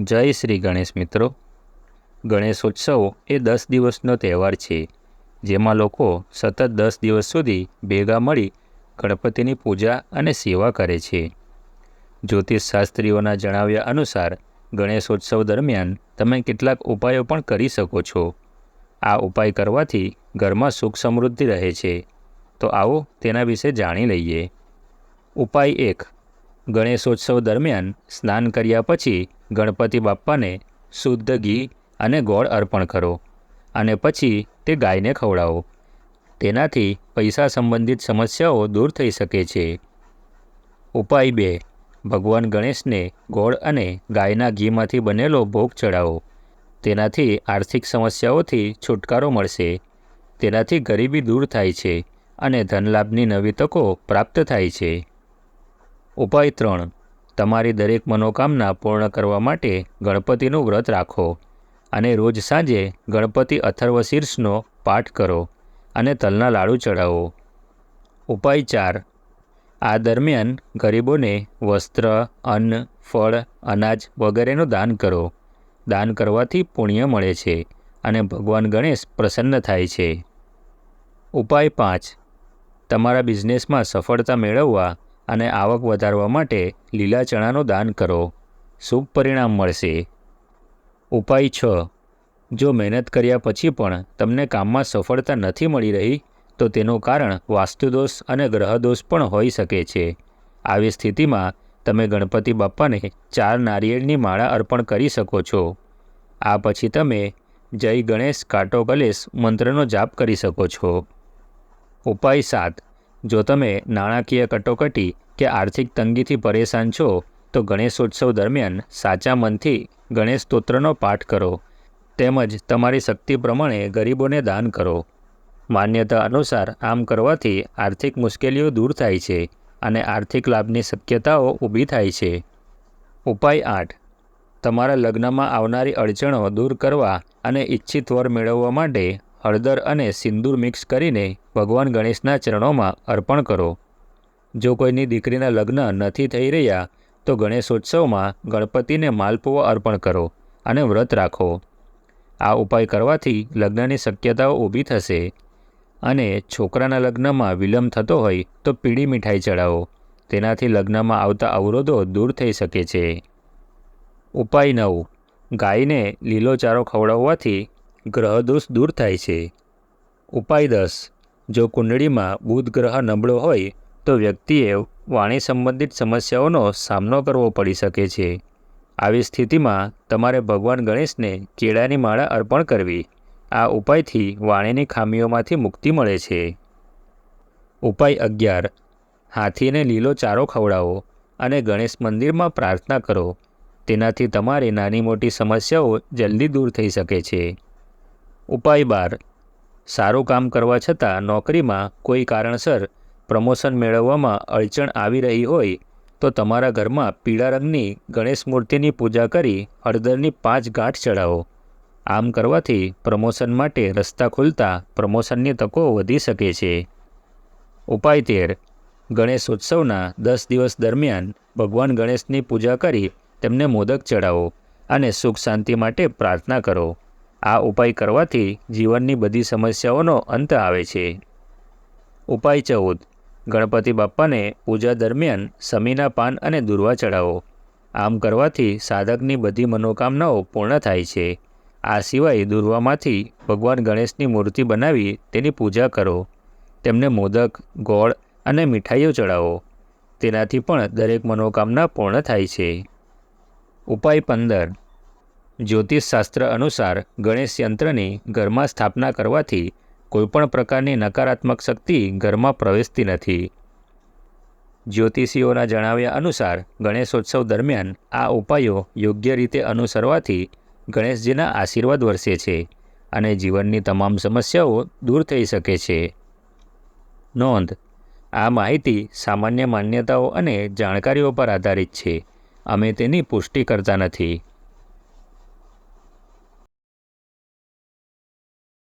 જય શ્રી ગણેશ મિત્રો. ગણેશોત્સવ એ દસ દિવસનો તહેવાર છે, જેમાં લોકો સતત દસ દિવસ સુધી ભેગા મળી ગણપતિની પૂજા અને સેવા કરે છે. જ્યોતિષ શાસ્ત્રીઓના જણાવ્યા અનુસાર, ગણેશોત્સવ દરમિયાન તમે કેટલાક ઉપાયો પણ કરી શકો છો. આ ઉપાય કરવાથી ઘરમાં સુખ સમૃદ્ધિ રહે છે. તો આવો તેના વિશે જાણી લઈએ. ઉપાય એક. ગણેશોત્સવ દરમિયાન સ્નાન કર્યા પછી ગણપતિ બાપ્પાને શુદ્ધ ઘી અને ગોળ અર્પણ કરો અને પછી તે ગાયને ખવડાવો. તેનાથી પૈસા સંબંધિત સમસ્યાઓ દૂર થઈ શકે છે. ઉપાય બે. ભગવાન ગણેશને ગોળ અને ગાયના ઘીમાંથી બનેલો ભોગ ચડાવો તેનાથી આર્થિક સમસ્યાઓથી છુટકારો મળશે. તેનાથી ગરીબી દૂર થાય છે અને ધનલાભની નવી તકો પ્રાપ્ત થાય છે. ઉપાય ત્રણ. તમારી દરેક મનોકામના પૂર્ણ કરવા માટે ગણપતિનું વ્રત રાખો અને રોજ સાંજે ગણપતિ અથર્વશીર્ષનો પાઠ કરો અને તલના લાડુ ચડાવો ઉપાય ચાર. આ દરમિયાન ગરીબોને વસ્ત્ર, અન્ન, ફળ, અનાજ વગેરેનું દાન કરો. દાન કરવાથી પુણ્ય મળે છે અને ભગવાન ગણેશ પ્રસન્ન થાય છે. ઉપાય પાંચ. તમારા બિઝનેસમાં સફળતા મેળવવા અને આવક વધારવા માટે લીલા ચણાનું દાન કરો. શુભ પરિણામ મળશે. ઉપાય છ. જો મહેનત કર્યા પછી પણ તમને કામમાં સફળતા નથી મળી રહી, તો તેનું કારણ વાસ્તુદોષ અને ગ્રહદોષ પણ હોઈ શકે છે. આવી સ્થિતિમાં તમે ગણપતિ બાપ્પાને ચાર નારિયેળની માળા અર્પણ કરી શકો છો. આ પછી તમે જય ગણેશ, કાટો કલેશ મંત્રનો જાપ કરી શકો છો. ઉપાય સાત. જો તમે નાણાકીય કટોકટી કે આર્થિક તંગીથી પરેશાન છો, તો ગણેશોત્સવ દરમિયાન સાચા મનથી ગણેશ સ્તોત્રનો પાઠ કરો. તેમજ તમારી શક્તિ પ્રમાણે ગરીબોને દાન કરો. માન્યતા અનુસાર આમ કરવાથી આર્થિક મુશ્કેલીઓ દૂર થાય છે અને આર્થિક લાભની શક્યતાઓ ઊભી થાય છે. ઉપાય આઠ. તમારા લગ્નમાં આવનારી અડચણો દૂર કરવા અને ઈચ્છિત વર મેળવવા માટે હળદર અને સિંદૂર મિક્સ કરીને ભગવાન ગણેશના ચરણોમાં અર્પણ કરો. જો કોઈની દીકરીના લગ્ન નથી થઈ રહ્યા, તો ગણેશોત્સવમાં ગણપતિને માલપુઓ અર્પણ કરો અને વ્રત રાખો. આ ઉપાય કરવાથી લગ્નની શક્યતાઓ ઊભી થશે અને છોકરાના લગ્નમાં વિલંબ થતો હોય તો પીળી મીઠાઈ ચડાવો તેનાથી લગ્નમાં આવતા અવરોધો દૂર થઈ શકે છે. ઉપાય નવ. ગાયને લીલો ચારો ખવડાવવાથી ગ્રહદોષ દૂર થાય છે. ઉપાય દસ. જો કુંડળીમાં બુધ ગ્રહ નબળો હોય, તો વ્યક્તિએ વાણી સંબંધિત સમસ્યાઓનો સામનો કરવો પડી શકે છે. આવી સ્થિતિમાં તમારે ભગવાન ગણેશને કેળાની માળા અર્પણ કરવી. આ ઉપાયથી વાણીની ખામીઓમાંથી મુક્તિ મળે છે. ઉપાય અગિયાર. હાથીને લીલો ચારો ખવડાવો અને ગણેશ મંદિરમાં પ્રાર્થના કરો. તેનાથી તમારી નાની મોટી સમસ્યાઓ જલ્દી દૂર થઈ શકે છે. ઉપાય બાર. સારું કામ કરવા છતાં નોકરીમાં કોઈ કારણસર પ્રમોશન મેળવવામાં અડચણ આવી રહી હોય તો તમારા ઘરમાં પીળા રંગની ગણેશ મૂર્તિની પૂજા કરી હળદરની પાંચ ગાંઠ ચડાવો આમ કરવાથી પ્રમોશન માટે રસ્તા ખુલતા પ્રમોશનની તકો વધી શકે છે. ઉપાય તેર. ગણેશ ઉત્સવના દસ દિવસ દરમિયાન ભગવાન ગણેશની પૂજા કરી તેમને મોદક ચડાવો અને સુખ શાંતિ માટે પ્રાર્થના કરો. આ ઉપાય કરવાથી જીવનની બધી સમસ્યાઓનો અંત આવે છે. ઉપાય ચૌદ. ગણપતિ બાપ્પાને પૂજા દરમિયાન સમીના પાન અને દુર્વા ચડાવો આમ કરવાથી સાધકની બધી મનોકામનાઓ પૂર્ણ થાય છે. આ સિવાય દુર્વામાંથી ભગવાન ગણેશની મૂર્તિ બનાવી તેની પૂજા કરો. તેમને મોદક, ગોળ અને મીઠાઈઓ ચડાવો તેનાથી પણ દરેક મનોકામના પૂર્ણ થાય છે. ઉપાય પંદર. જ્યોતિષશાસ્ત્ર અનુસાર ગણેશ યંત્રની ઘરમાં સ્થાપના કરવાથી કોઈપણ પ્રકારની નકારાત્મક શક્તિ ઘરમાં પ્રવેશતી નથી. જ્યોતિષીઓના જણાવ્યા અનુસાર ગણેશોત્સવ દરમિયાન આ ઉપાયો યોગ્ય રીતે અનુસરવાથી ગણેશજીના આશીર્વાદ વરસે છે અને જીવનની તમામ સમસ્યાઓ દૂર થઈ શકે છે. નોંધ. આ માહિતી સામાન્ય માન્યતાઓ અને જાણકારીઓ પર આધારિત છે. અમે તેની પુષ્ટિ કરતા નથી.